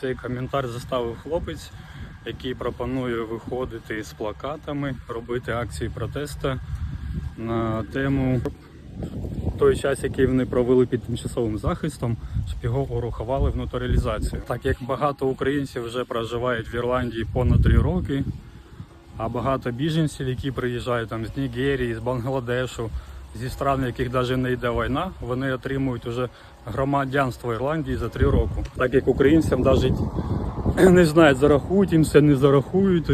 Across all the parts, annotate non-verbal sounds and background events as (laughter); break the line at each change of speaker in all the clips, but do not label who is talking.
Цей коментар заставив хлопець, який пропонує виходити з плакатами, робити акції протесту на тему той час, який вони провели під тимчасовим захистом, щоб його урахували в натуралізацію. Так як багато українців вже проживають в Ірландії понад три роки, а багато біженців, які приїжджають там з Нігерії, з Бангладешу, зі стран, в яких навіть не йде війна, вони отримують уже громадянство Ірландії за три роки. Так як українцям навіть (clears throat) не знають, зарахують їм це, не зарахують.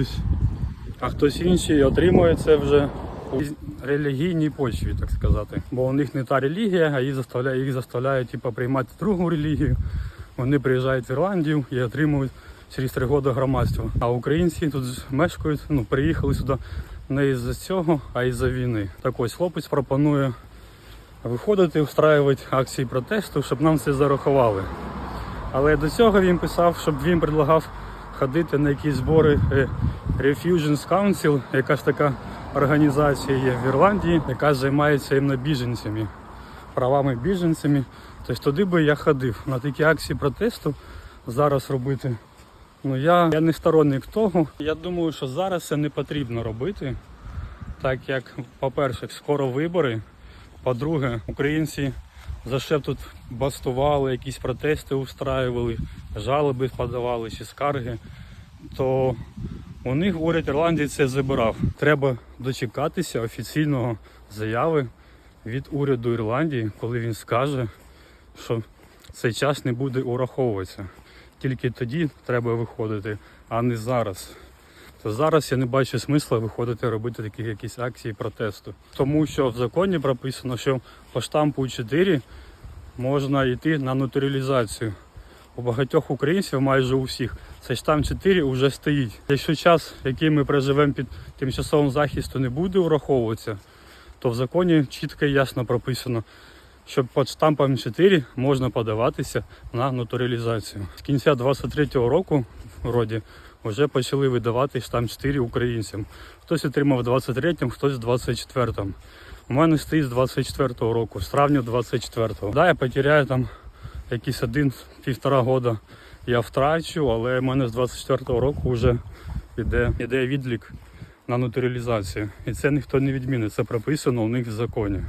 А хтось інший отримує це вже у релігійній почві, так сказати. Бо у них не та релігія, а їх заставляють, їх заставляють типу, приймати другу релігію. Вони приїжджають в Ірландію і отримують через три роки громадство. А українці тут мешкають, ну, приїхали сюди не із-за цього, а із-за війни. Так ось хлопець пропонує виходити, встраювати акції протесту, щоб нам це зарахували. Але до цього він писав, щоб він предлагав ходити на якісь збори е, Refugees Council, яка ж така організація є в Ірландії, яка займається іменно біженцями, правами біженцями. Тобто туди би я ходив на такі акції протесту зараз робити. Ну я, я не сторонник того. Я думаю, що зараз це не потрібно робити, так як, по-перше, скоро вибори. По-друге, українці за б тут бастували, якісь протести устраювали, жалоби подавали чи скарги, то у них уряд Ірландії це забирав. Треба дочекатися офіційного заяви від уряду Ірландії, коли він скаже, що цей час не буде ураховуватися. Тільки тоді треба виходити, а не зараз. То зараз я не бачу смисла виходити робити такі якісь акції протесту. Тому що в законі прописано, що по штампу 4 можна йти на натуралізацію. У багатьох українців, майже у всіх, цей штамп 4 вже стоїть. Якщо час, який ми проживемо під тимчасовим захистом, не буде ураховуватися, то в законі чітко і ясно прописано, що під штампом 4 можна подаватися на натуралізацію. З кінця 23-го року вроді вже почали видавати штамп 4 українцям. Хтось отримав 23-му, хтось в 24-му. У мене стоїть з 24-го року, з травня 24-го. Да, я потеряю там якісь один-півтора года я втрачу, але в мене з 24-го року вже йде, йде відлік на натуралізацію. І це ніхто не відмінить, це прописано у них в законі.